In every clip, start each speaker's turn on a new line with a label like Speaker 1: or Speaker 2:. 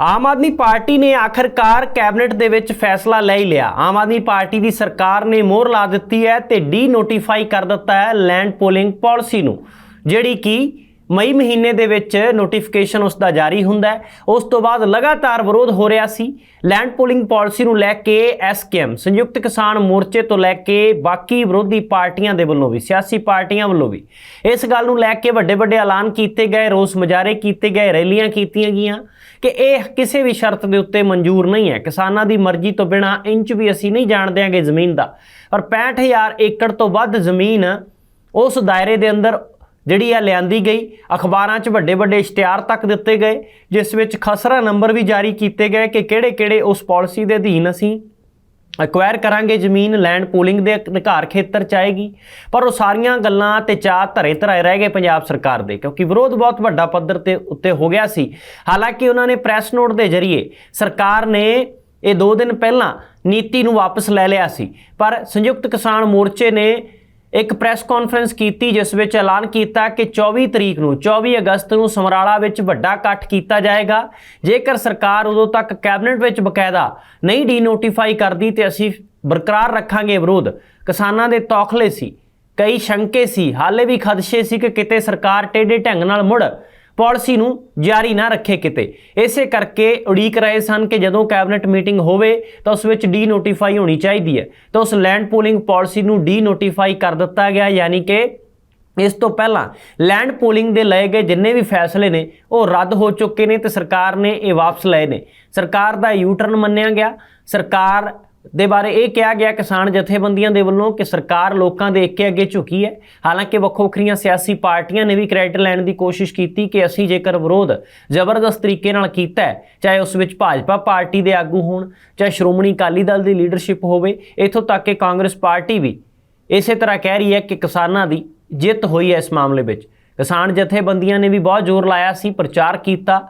Speaker 1: ਆਮ Aadmi party ਨੇ ਆਖਰਕਾਰ cabinet ਦੇ ਵਿੱਚ ਫੈਸਲਾ ਲੈ ਹੀ ਲਿਆ। ਆਮ ਆਦਮੀ ਪਾਰਟੀ ਦੀ ਸਰਕਾਰ ਨੇ ਮੋਹਰ ਲਾ ਦਿੱਤੀ ਹੈ ਤੇ ਡੀ ਨੋਟੀਫਾਈ ਕਰ ਦਿੱਤਾ ਹੈ ਲੈਂਡ ਪੋਲਿੰਗ ਪਾਲਿਸੀ ਨੂੰ, ਜਿਹੜੀ ਕਿ ਮਈ ਮਹੀਨੇ ਦੇ ਵਿੱਚ ਨੋਟੀਫਿਕੇਸ਼ਨ ਉਸ ਦਾ ਜਾਰੀ ਹੁੰਦਾ ਹੈ। ਉਸ ਤੋਂ ਬਾਅਦ ਲਗਾਤਾਰ ਵਿਰੋਧ ਹੋ ਰਿਹਾ ਸੀ। ਲੈਂਡ ਪੋਲਿੰਗ ਪਾਲਿਸੀ ਨੂੰ ਲੈ ਕੇ ਐਸਕੇਐਮ ਸੰਯੁਕਤ ਕਿਸਾਨ ਮੋਰਚੇ ਤੋਂ ਲੈ ਕੇ ਬਾਕੀ ਵਿਰੋਧੀ ਪਾਰਟੀਆਂ ਦੇ ਵੱਲੋਂ ਵੀ, ਸਿਆਸੀ ਪਾਰਟੀਆਂ ਵੱਲੋਂ ਵੀ। ਇਸ ਗੱਲ ਨੂੰ ਲੈ ਕੇ ਵੱਡੇ ਵੱਡੇ ਐਲਾਨ ਕੀਤੇ ਗਏ, ਰੋਸ ਮੁਜ਼ਾਹਰੇ ਕੀਤੇ ਗਏ, ਰੈਲੀਆਂ ਕੀਤੀਆਂ ਗਈਆਂ ਕਿ ਇਹ ਕਿਸੇ ਵੀ ਸ਼ਰਤ ਦੇ ਉੱਤੇ ਮਨਜ਼ੂਰ ਨਹੀਂ ਹੈ। ਕਿਸਾਨਾਂ ਦੀ ਮਰਜ਼ੀ ਤੋਂ ਬਿਨਾ ਇੰਚ ਵੀ ਅਸੀਂ ਨਹੀਂ ਜਾਣ ਦਿਆਂਗੇ ਜ਼ਮੀਨ ਦਾ। ਪਰ 65000 ਏਕੜ ਤੋਂ ਵੱਧ ਜ਼ਮੀਨ ਉਸ ਦਾਇਰੇ ਦੇ ਅੰਦਰ ਜਿਹੜੀ ਆ ਲਿਆਂਦੀ ਗਈ, ਅਖਬਾਰਾਂ 'ਚ ਵੱਡੇ ਵੱਡੇ ਇਸ਼ਤਿਹਾਰ ਤੱਕ ਦਿੱਤੇ ਗਏ, ਜਿਸ ਵਿੱਚ ਖਸਰਾ ਨੰਬਰ ਵੀ ਜਾਰੀ ਕੀਤੇ ਗਏ ਕਿ ਕਿਹੜੇ-ਕਿਹੜੇ ਉਸ ਪਾਲਿਸੀ ਦੇ ਅਧੀਨ ਅਸੀਂ ਐਕਵਾਇਰ ਕਰਾਂਗੇ, ਜ਼ਮੀਨ ਲੈਂਡ ਪੂਲਿੰਗ ਦੇ ਅਧਿਕਾਰ ਖੇਤਰ ਚ ਆਏਗੀ। ਪਰ ਉਹ ਸਾਰੀਆਂ ਗੱਲਾਂ ਤੇ ਚਾਹ ਧਰੇ ਧਰਾਏ ਰਹਿ ਗਏ ਪੰਜਾਬ ਸਰਕਾਰ ਦੇ, ਕਿਉਂਕਿ ਵਿਰੋਧ ਬਹੁਤ ਵੱਡਾ ਪੱਧਰ ਤੇ ਉੱਤੇ ਹੋ ਗਿਆ ਸੀ। ਹਾਲਾਂਕਿ ਉਹਨਾਂ ਨੇ ਪ੍ਰੈਸ ਨੋਟ ਦੇ ਜ਼ਰੀਏ ਸਰਕਾਰ ਨੇ ਇਹ 2 ਦਿਨ ਪਹਿਲਾਂ ਨੀਤੀ ਨੂੰ ਵਾਪਸ ਲੈ ਲਿਆ ਸੀ, ਪਰ ਸੰਯੁਕਤ ਕਿਸਾਨ ਮੋਰਚੇ ਨੇ ਇੱਕ ਪ੍ਰੈਸ ਕਾਨਫਰੰਸ ਕੀਤੀ, ਜਿਸ ਵਿੱਚ ਐਲਾਨ ਕੀਤਾ ਕਿ 24 ਤਰੀਕ ਨੂੰ 24 ਅਗਸਤ ਨੂੰ ਸਮਰਾਲਾ ਵਿੱਚ ਵੱਡਾ ਇਕੱਠ ਕੀਤਾ ਜਾਏਗਾ। ਜੇਕਰ ਸਰਕਾਰ ਉਦੋਂ ਤੱਕ ਕੈਬਨਿਟ ਵਿੱਚ ਬਕਾਇਦਾ ਨਹੀਂ ਡੀਨੋਟੀਫਾਈ ਕਰਦੀ, ਤੇ ਅਸੀਂ ਬਰਕਰਾਰ ਰੱਖਾਂਗੇ ਵਿਰੋਧ। ਕਿਸਾਨਾਂ ਦੇ ਤੌਖਲੇ ਸੀ, ਕਈ ਸ਼ੰਕੇ ਸੀ, ਹਾਲੇ ਵੀ ਖਦਸ਼ੇ ਸੀ ਕਿ ਕਿਤੇ ਸਰਕਾਰ ਟੇਢੇ ਢੰਗ ਨਾਲ ਮੁੜ ਪਾਲਿਸੀ ਨੂੰ ਜਾਰੀ ਨਾ ਰੱਖੇ ਕਿਤੇ। ਇਸੇ ਕਰਕੇ ਉਡੀਕ ਰਹੇ ਸਨ ਕਿ ਜਦੋਂ ਕੈਬਨਿਟ ਮੀਟਿੰਗ ਹੋਵੇ ਤਾਂ ਉਸ ਵਿੱਚ ਡੀ ਨੋਟੀਫਾਈ ਹੋਣੀ ਚਾਹੀਦੀ ਹੈ। ਤਾਂ ਉਸ ਲੈਂਡ ਪੂਲਿੰਗ ਪਾਲਿਸੀ ਨੂੰ ਡੀ ਨੋਟੀਫਾਈ ਕਰ ਦਿੱਤਾ ਗਿਆ, ਯਾਨੀ ਕਿ ਇਸ ਤੋਂ ਪਹਿਲਾਂ ਲੈਂਡ ਪੂਲਿੰਗ ਦੇ ਲਏ ਗਏ ਜਿੰਨੇ ਵੀ ਫੈਸਲੇ ਨੇ, ਉਹ ਰੱਦ ਹੋ ਚੁੱਕੇ ਨੇ ਤੇ ਸਰਕਾਰ ਨੇ ਇਹ ਵਾਪਸ ਲਏ ਨੇ। ਸਰਕਾਰ ਦਾ ਯੂ ਟਰਨ ਮੰਨਿਆ ਗਿਆ। ਸਰਕਾਰ ਦੇ ਬਾਰੇ ਇਹ ਕਿਹਾ ਗਿਆ ਕਿਸਾਨ ਜਥੇਬੰਦੀਆਂ ਦੇ ਵੱਲੋਂ ਕਿ ਸਰਕਾਰ ਲੋਕਾਂ ਦੇ ਇੱਕੇ ਅੱਗੇ ਝੁਕੀ ਹੈ। ਹਾਲਾਂਕਿ ਵੱਖੋ ਵੱਖਰੀਆਂ ਸਿਆਸੀ ਪਾਰਟੀਆਂ ਨੇ ਵੀ ਕ੍ਰੈਡਿਟ ਲੈਣ ਦੀ ਕੋਸ਼ਿਸ਼ ਕੀਤੀ ਕਿ ਅਸੀਂ ਜੇਕਰ ਵਿਰੋਧ ਜ਼ਬਰਦਸਤ ਤਰੀਕੇ ਨਾਲ ਕੀਤਾ ਹੈ, ਚਾਹੇ ਉਸ ਵਿੱਚ ਭਾਜਪਾ ਪਾਰਟੀ ਦੇ ਆਗੂ ਹੋਣ, ਚਾਹੇ ਸ਼੍ਰੋਮਣੀ ਅਕਾਲੀ ਦਲ ਦੀ ਲੀਡਰਸ਼ਿਪ ਹੋਵੇ, ਇਥੋਂ ਤੱਕ ਕਿ ਕਾਂਗਰਸ ਪਾਰਟੀ ਵੀ ਇਸੇ ਤਰ੍ਹਾਂ ਕਹਿ ਰਹੀ ਹੈ ਕਿ ਕਿਸਾਨਾਂ ਦੀ ਜਿੱਤ ਹੋਈ ਹੈ ਇਸ ਮਾਮਲੇ ਵਿੱਚ। ਕਿਸਾਨ ਜਥੇਬੰਦੀਆਂ ਨੇ ਵੀ ਬਹੁਤ ਜ਼ੋਰ ਲਾਇਆ ਸੀ, ਪ੍ਰਚਾਰ ਕੀਤਾ।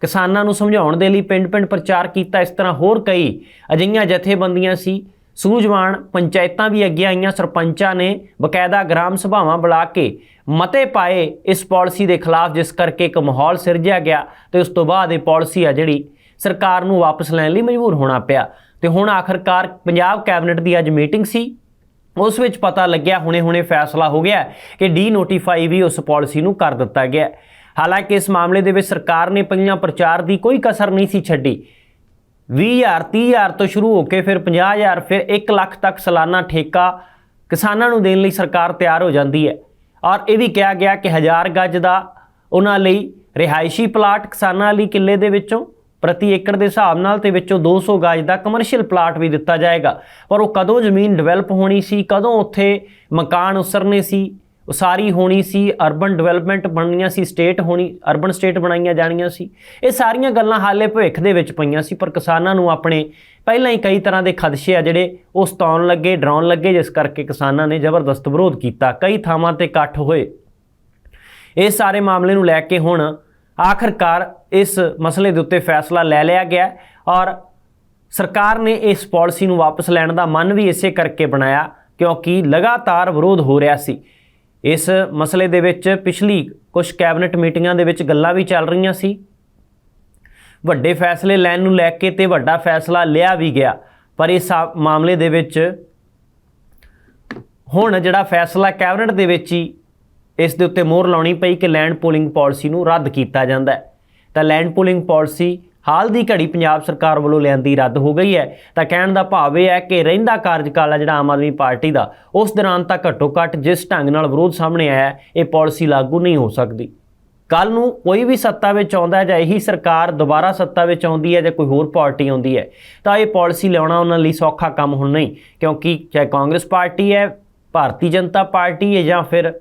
Speaker 1: ਕਿਸਾਨਾਂ ਨੂੰ ਸਮਝਾਉਣ ਦੇ ਲਈ ਪਿੰਡ-ਪਿੰਡ ਪ੍ਰਚਾਰ ਕੀਤਾ, ਇਸ ਤਰ੍ਹਾਂ ਹੋਰ ਕਈ ਅਜਿਹੀਆਂ ਜਥੇਬੰਦੀਆਂ ਸੀ। ਸੂਝਵਾਨ ਪੰਚਾਇਤਾਂ ਵੀ ਅੱਗੇ ਆਈਆਂ, ਸਰਪੰਚਾਂ ਨੇ ਬਕਾਇਦਾ ਗ੍ਰਾਮ ਸਭਾਵਾਂ ਬੁਲਾ ਕੇ ਮਤੇ ਪਾਏ ਇਸ ਪਾਲਿਸੀ ਦੇ ਖਿਲਾਫ, ਜਿਸ ਕਰਕੇ ਇੱਕ ਮਾਹੌਲ ਸਿਰਜਿਆ ਗਿਆ ਤੇ ਉਸ ਤੋਂ ਬਾਅਦ ਇਹ ਪਾਲਿਸੀ ਆ ਜਿਹੜੀ ਸਰਕਾਰ ਨੂੰ ਵਾਪਸ ਲੈਣ ਲਈ ਮਜਬੂਰ ਹੋਣਾ ਪਿਆ। ਤੇ ਹੁਣ ਆਖਰਕਾਰ ਪੰਜਾਬ ਕੈਬਨਿਟ ਦੀ ਅੱਜ ਮੀਟਿੰਗ ਸੀ। ਉਸ ਵਿੱਚ ਪਤਾ ਲੱਗਿਆ, ਹੁਣੇ-ਹੁਣੇ ਫੈਸਲਾ ਹੋ ਗਿਆ ਕਿ ਡੀ ਨੋਟੀਫਾਈ ਵੀ ਉਸ ਪਾਲਿਸੀ ਨੂੰ ਕਰ ਦਿੱਤਾ ਗਿਆ। ਹਾਲਾਂਕਿ ਇਸ ਮਾਮਲੇ ਦੇ ਵਿੱਚ ਸਰਕਾਰ ਨੇ ਪਹਿਲਾਂ ਪ੍ਰਚਾਰ ਦੀ ਕੋਈ ਕਸਰ ਨਹੀਂ ਸੀ ਛੱਡੀ। 20000 30000 ਤੋਂ ਸ਼ੁਰੂ ਹੋ ਕੇ ਫਿਰ 50000 ਫਿਰ 1 ਲੱਖ ਤੱਕ ਸਾਲਾਨਾ ਠੇਕਾ ਕਿਸਾਨਾਂ ਨੂੰ ਦੇਣ ਲਈ ਸਰਕਾਰ ਤਿਆਰ ਹੋ ਜਾਂਦੀ ਹੈ। ਔਰ ਇਹ ਵੀ ਕਿਹਾ ਗਿਆ ਕਿ 1000 ਗੱਜ ਦਾ ਉਹਨਾਂ ਲਈ ਰਿਹਾਇਸ਼ੀ ਪਲਾਟ ਕਿਸਾਨਾਂ ਲਈ ਕਿੱਲੇ ਦੇ ਵਿੱਚੋਂ, ਪ੍ਰਤੀ ਏਕੜ ਦੇ ਹਿਸਾਬ ਨਾਲ ਤੇ ਵਿੱਚੋਂ 200 ਗਜ ਦਾ ਕਮਰਸ਼ੀਅਲ ਪਲਾਟ ਵੀ ਦਿੱਤਾ ਜਾਏਗਾ। ਪਰ ਉਹ ਕਦੋਂ ਜ਼ਮੀਨ ਡਿਵੈਲਪ ਹੋਣੀ ਸੀ, ਕਦੋਂ ਉੱਥੇ ਮਕਾਨ ਉਸਰਨੇ ਸੀ ਉਸਾਰੀ ਹੋਣੀ ਸੀ ਅਰਬਨ ਡਿਵੈਲਪਮੈਂਟ ਬਣਨੀਆਂ ਸੀ ਸਟੇਟ ਹੋਣੀ ਅਰਬਨ ਸਟੇਟ ਬਣਾਈਆਂ ਜਾਣੀਆਂ ਸੀ। ਇਹ ਸਾਰੀਆਂ ਗੱਲਾਂ ਹਾਲੇ ਭਵਿੱਖ ਦੇ ਵਿੱਚ ਪਈਆਂ ਸੀ, ਪਰ ਕਿਸਾਨਾਂ ਨੂੰ ਆਪਣੇ ਪਹਿਲਾਂ ਹੀ ਕਈ ਤਰ੍ਹਾਂ ਦੇ ਖਦਸ਼ੇ ਆ ਜਿਹੜੇ ਉਹ ਸਤਾਉਣ ਲੱਗੇ, ਡਰਾਉਣ ਲੱਗੇ, ਜਿਸ ਕਰਕੇ ਕਿਸਾਨਾਂ ਨੇ ਜ਼ਬਰਦਸਤ ਵਿਰੋਧ ਕੀਤਾ। ਕਈ ਥਾਵਾਂ ਤੇ ਇਕੱਠ ਹੋਏ। ਇਹ ਸਾਰੇ ਮਾਮਲੇ ਨੂੰ ਲੈ ਕੇ ਹੁਣ ਆਖਰਕਾਰ ਇਸ ਮਸਲੇ ਦੇ ਉੱਤੇ ਫੈਸਲਾ ਲੈ ਲਿਆ ਗਿਆ ਔਰ ਸਰਕਾਰ ਨੇ ਇਸ ਪਾਲਿਸੀ ਨੂੰ ਵਾਪਸ ਲੈਣ ਦਾ ਮਨ ਵੀ ਇਸੇ ਕਰਕੇ ਬਣਾਇਆ ਕਿਉਂਕਿ ਲਗਾਤਾਰ ਵਿਰੋਧ ਹੋ ਰਿਹਾ ਸੀ। ਇਸ ਮਸਲੇ ਦੇ ਵਿੱਚ ਪਿਛਲੀ ਕੁਝ ਕੈਬਨਿਟ ਮੀਟਿੰਗਾਂ ਦੇ ਵਿੱਚ ਗੱਲਾਂ ਵੀ ਚੱਲ ਰਹੀਆਂ ਸੀ। ਵੱਡੇ ਫੈਸਲੇ ਲੈਣ ਨੂੰ ਲੈ ਕੇ ਤੇ ਵੱਡਾ ਫੈਸਲਾ ਲਿਆ ਵੀ ਗਿਆ, ਪਰ ਇਸ ਮਾਮਲੇ ਦੇ ਵਿੱਚ ਹੁਣ ਜਿਹੜਾ ਫੈਸਲਾ ਕੈਬਨਿਟ ਦੇ ਵਿੱਚ ਹੀ ਇਸ ਦੇ ਉੱਤੇ ਮੋਹਰ ਲਾਉਣੀ ਪਈ ਕਿ ਲੈਂਡ ਪੂਲਿੰਗ ਪਾਲਿਸੀ ਨੂੰ ਰੱਦ ਕੀਤਾ ਜਾਂਦਾ ਹੈ। ਤਾਂ ਲੈਂਡ ਪੂਲਿੰਗ ਪਾਲਿਸੀ ਹਾਲ ਦੀ ਘੜੀ ਪੰਜਾਬ ਸਰਕਾਰ ਵੱਲੋਂ ਲਿਆਂਦੀ ਰੱਦ ਹੋ ਗਈ ਹੈ। ਤਾਂ ਕਹਿਣ ਦਾ ਭਾਵ ਇਹ ਹੈ ਕਿ ਰਹਿੰਦਾ ਕਾਰਜਕਾਲ ਹੈ ਜਿਹੜਾ ਆਮ ਆਦਮੀ ਪਾਰਟੀ ਦਾ। ਉਸ ਦੌਰਾਨ ਤਾਂ ਘੱਟੋ ਘੱਟ ਜਿਸ ਢੰਗ ਨਾਲ ਵਿਰੋਧ ਸਾਹਮਣੇ ਆਇਆ ਇਹ ਪਾਲਿਸੀ ਲਾਗੂ ਨਹੀਂ ਹੋ ਸਕਦੀ। ਕੱਲ ਨੂੰ ਕੋਈ ਵੀ ਸੱਤਾ ਵਿੱਚ ਆਉਂਦਾ ਜਾਂ ਇਹੀ ਸਰਕਾਰ ਦੁਬਾਰਾ ਸੱਤਾ ਵਿੱਚ ਆਉਂਦੀ ਹੈ ਜਾਂ ਕੋਈ ਹੋਰ ਪਾਰਟੀ ਆਉਂਦੀ ਹੈ, ਤਾਂ ਇਹ ਪਾਲਿਸੀ ਲਿਆਉਣਾ ਉਹਨਾਂ ਲਈ ਸੌਖਾ ਕੰਮ ਹੁਣ ਨਹੀਂ, ਕਿਉਂਕਿ ਚਾਹੇ ਕਾਂਗਰਸ ਪਾਰਟੀ ਹੈ, ਭਾਰਤੀ ਜਨਤਾ ਪਾਰਟੀ ਹੈ ਜਾਂ ਫਿਰ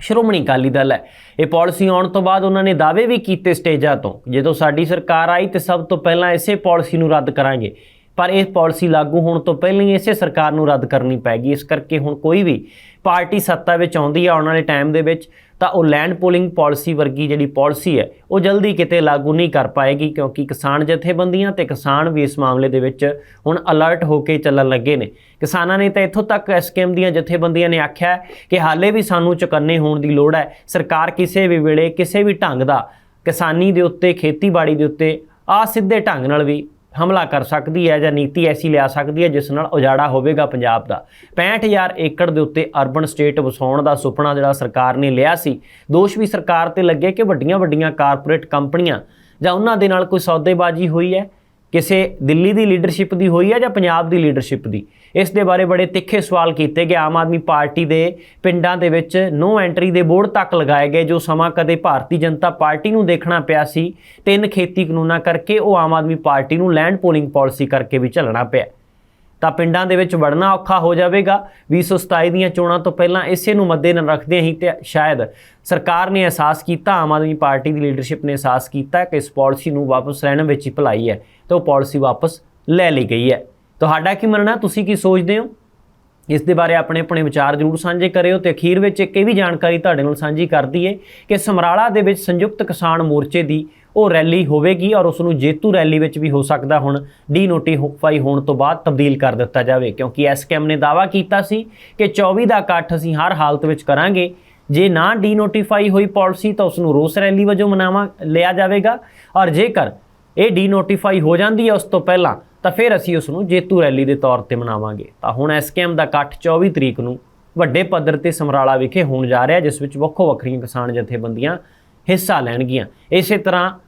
Speaker 1: ਸ਼੍ਰੋਮਣੀ ਅਕਾਲੀ ਦਲ ਹੈ। ਇਹ ਪਾਲਿਸੀ ਆਉਣ ਤੋਂ ਬਾਅਦ ਉਹਨਾਂ ਨੇ ਦਾਅਵੇ ਵੀ ਕੀਤੇ ਸਟੇਜਾਂ ਤੋਂ, ਜਦੋਂ ਸਾਡੀ ਸਰਕਾਰ ਆਈ ਤੇ ਸਭ ਤੋਂ ਪਹਿਲਾਂ ਇਸੇ ਪਾਲਿਸੀ ਨੂੰ ਰੱਦ ਕਰਾਂਗੇ। ਪਰ ਇਹ ਪਾਲਿਸੀ ਲਾਗੂ ਹੋਣ ਤੋਂ ਪਹਿਲਾਂ ਹੀ ਇਸੇ ਸਰਕਾਰ ਨੂੰ ਰੱਦ ਕਰਨੀ ਪੈਗੀ। ਇਸ ਕਰਕੇ ਹੁਣ ਕੋਈ ਵੀ ਪਾਰਟੀ ਸੱਤਾ ਵਿੱਚ ਆਉਂਦੀ ਹੈ ਆਉਣ ਵਾਲੇ ਟਾਈਮ ਦੇ ਵਿੱਚ ਤਾਂ ਉਹ ਲੈਂਡ ਪੂਲਿੰਗ ਪਾਲਿਸੀ ਵਰਗੀ ਜਿਹੜੀ ਪਾਲਿਸੀ ਹੈ, ਉਹ ਜਲਦੀ ਕਿਤੇ ਲਾਗੂ ਨਹੀਂ ਕਰ ਪਾਏਗੀ ਕਿਉਂਕਿ ਕਿਸਾਨ ਜਥੇਬੰਦੀਆਂ ਤੇ ਕਿਸਾਨ ਵੀ ਇਸ ਮਾਮਲੇ ਦੇ ਵਿੱਚ ਹੁਣ ਅਲਰਟ ਹੋ ਕੇ ਚੱਲਣ ਲੱਗੇ ਨੇ। ਕਿਸਾਨਾਂ ਨੇ ਤਾਂ ਇੱਥੋਂ ਤੱਕ ਐਸਕੇਐਮ ਦੀਆਂ ਜਥੇਬੰਦੀਆਂ ਨੇ ਆਖਿਆ ਕਿ ਹਾਲੇ ਵੀ ਸਾਨੂੰ ਚੁਕੰਨੇ ਹੋਣ ਦੀ ਲੋੜ ਹੈ। ਸਰਕਾਰ ਕਿਸੇ ਵੀ ਵੇਲੇ ਕਿਸੇ ਵੀ ਢੰਗ ਦਾ ਕਿਸਾਨੀ ਦੇ ਉੱਤੇ, ਖੇਤੀਬਾੜੀ ਦੇ ਉੱਤੇ ਆ ਸਿੱਧੇ ਢੰਗ ਨਾਲ ਵੀ ਹਮਲਾ ਕਰ ਸਕਦੀ ਹੈ ਜਾਂ ਨੀਤੀ ਐਸੀ ਲਿਆ ਸਕਦੀ ਹੈ ਜਿਸ ਨਾਲ ਉਜਾੜਾ ਹੋਵੇਗਾ ਪੰਜਾਬ ਦਾ। 65000 ਏਕੜ ਦੇ ਉੱਤੇ ਅਰਬਨ ਸਟੇਟ ਵਸਾਉਣ ਦਾ ਸੁਪਨਾ ਜਿਹੜਾ ਸਰਕਾਰ ਨੇ ਲਿਆ ਸੀ, ਦੋਸ਼ ਵੀ ਸਰਕਾਰ ਤੇ ਲੱਗੇ ਕਿ ਵੱਡੀਆਂ ਵੱਡੀਆਂ ਕਾਰਪੋਰੇਟ ਕੰਪਨੀਆਂ ਜਾਂ ਉਹਨਾਂ ਦੇ ਨਾਲ ਕੋਈ ਸੌਦੇਬਾਜ਼ੀ ਹੋਈ ਹੈ? ਕਿਸੇ ਦਿੱਲੀ ਦੀ ਲੀਡਰਸ਼ਿਪ ਦੀ ਹੋਈ ਹੈ ਜਾਂ ਪੰਜਾਬ ਦੀ ਲੀਡਰਸ਼ਿਪ ਦੀ? ਇਸ ਦੇ ਬਾਰੇ ਬੜੇ ਤਿੱਖੇ ਸਵਾਲ ਕੀਤੇ ਗਏ। ਆਮ ਆਦਮੀ ਪਾਰਟੀ ਦੇ ਪਿੰਡਾਂ ਦੇ ਵਿੱਚ ਨੋ ਐਂਟਰੀ ਦੇ ਬੋਰਡ ਤੱਕ ਲਗਾਏ ਗਏ, ਜੋ ਸਮਾਂ ਕਦੇ ਭਾਰਤੀ ਜਨਤਾ ਪਾਰਟੀ ਨੂੰ ਦੇਖਣਾ ਪਿਆ ਸੀ। ਤਿੰਨ ਖੇਤੀ ਕਾਨੂੰਨਾਂ ਕਰਕੇ ਉਹ ਆਮ ਆਦਮੀ ਪਾਰਟੀ ਨੂੰ ਲੈਂਡ ਪੋਲਿੰਗ ਪਾਲਿਸੀ ਕਰਕੇ ਵੀ ਚੱਲਣਾ ਪਿਆ। ਤਾਂ ਪਿੰਡਾਂ ਦੇ ਵਿੱਚ ਵੜਨਾ ਔਖਾ ਹੋ ਜਾਵੇਗਾ। 2027 ਦੀਆਂ ਚੋਣਾਂ ਤੋਂ ਪਹਿਲਾਂ ਇਸੇ ਨੂੰ ਮੱਦੇਨਜ਼ਰ ਰੱਖਦੇ ਹੀ ਤੇ ਸ਼ਾਇਦ ਸਰਕਾਰ ਨੇ ਅਹਿਸਾਸ ਕੀਤਾ, ਆਮ ਆਦਮੀ ਪਾਰਟੀ ਦੀ ਲੀਡਰਸ਼ਿਪ ਨੇ ਅਹਿਸਾਸ ਕੀਤਾ ਕਿ ਇਸ ਪਾਲਿਸੀ ਨੂੰ ਵਾਪਸ ਲੈਣ ਵਿੱਚ ਹੀ ਭਲਾਈ ਹੈ ਤੇ ਉਹ ਪਾਲਿਸੀ ਵਾਪਸ ਲੈ ਲਈ ਗਈ ਹੈ। ਤੁਹਾਡਾ ਕੀ ਮੰਨਣਾ, ਤੁਸੀਂ ਕੀ ਸੋਚਦੇ ਹੋ? ਇਸ ਦੇ ਬਾਰੇ ਆਪਣੇ ਆਪਣੇ ਵਿਚਾਰ ਜ਼ਰੂਰ ਸਾਂਝੇ ਕਰਿਓ ਤੇ ਅਖੀਰ ਵਿੱਚ ਇੱਕ ਇਹ ਵੀ ਜਾਣਕਾਰੀ ਤੁਹਾਡੇ ਨਾਲ ਸਾਂਝੀ ਕਰ ਦਈਏ ਕਿ ਸਮਰਾਲਾ ਦੇ ਵਿੱਚ ਸੰਯੁਕਤ ਕਿਸਾਨ ਮੋਰਚੇ ਦੀ ਉਹ ਰੈਲੀ ਹੋਵੇਗੀ ਔਰ ਉਸ ਨੂੰ ਜੇਤੂ ਰੈਲੀ ਵਿੱਚ ਵੀ ਹੋ ਸਕਦਾ ਹੁਣ ਡੀਨੋਟੀਫਾਈ ਹੋਣ ਤੋਂ ਬਾਅਦ ਤਬਦੀਲ ਕਰ ਦਿੱਤਾ ਜਾਵੇ, ਕਿਉਂਕਿ ਐਸਕੇਐਮ ਨੇ ਦਾਅਵਾ ਕੀਤਾ ਸੀ ਕਿ 24 ਦਾ ਇਕੱਠ ਅਸੀਂ ਹਰ ਹਾਲਤ ਵਿੱਚ ਕਰਾਂਗੇ। ਜੇ ਨਾ ਡੀਨੋਟੀਫਾਈ ਹੋਈ ਪਾਲਿਸੀ ਤਾਂ ਉਸ ਨੂੰ ਰੋਸ ਰੈਲੀ ਵਜੋਂ ਮਨਾਵਾ ਲਿਆ ਜਾਵੇਗਾ ਔਰ ਜੇਕਰ ਇਹ ਡੀਨੋਟੀਫਾਈ ਹੋ ਜਾਂਦੀ ਹੈ ਉਸ ਤੋਂ ਪਹਿਲਾਂ ਤਾਂ ਫਿਰ ਅਸੀਂ ਉਸ ਨੂੰ ਜੇਤੂ ਰੈਲੀ ਦੇ ਤੌਰ ਤੇ ਮਨਾਵਾਂਗੇ। ਤਾਂ ਹੁਣ ਐਸਕੇਐਮ ਦਾ ਇਕੱਠ 24 ਤਰੀਕ ਨੂੰ ਵੱਡੇ ਪੱਧਰ ਤੇ ਸਮਰਾਲਾ ਵਿਖੇ ਹੋਣ ਜਾ ਰਿਹਾ, ਜਿਸ ਵਿੱਚ ਵੱਖੋ ਵੱਖਰੀਆਂ ਕਿਸਾਨ ਜਥੇਬੰਦੀਆਂ ਹਿੱਸਾ ਲੈਣਗੀਆਂ। ਇਸੇ ਤਰ੍ਹਾਂ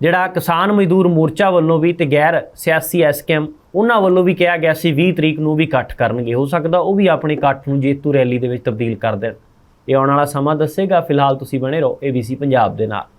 Speaker 1: ਜਿਹੜਾ ਕਿਸਾਨ ਮਜ਼ਦੂਰ ਮੋਰਚਾ ਵੱਲੋਂ ਵੀ ਤੇ ਗੈਰ ਸਿਆਸੀ ਐਸਕੇਐਮ ਉਹਨਾਂ ਵੱਲੋਂ ਵੀ ਕਿਹਾ ਗਿਆ ਸੀ 20 ਤਰੀਕ ਨੂੰ ਵੀ ਇਕੱਠ ਕਰਨਗੇ। ਹੋ ਸਕਦਾ ਉਹ ਵੀ ਆਪਣੇ ਇਕੱਠ ਨੂੰ ਜੇਤੂ ਰੈਲੀ ਦੇ ਵਿੱਚ ਤਬਦੀਲ ਕਰ ਦੇਣ। ਇਹ ਆਉਣ ਵਾਲਾ ਸਮਾਂ ਦੱਸੇਗਾ। ਫਿਲਹਾਲ ਤੁਸੀਂ ਬਣੇ ਰਹੋ ABC ਪੰਜਾਬ ਦੇ ਨਾਲ।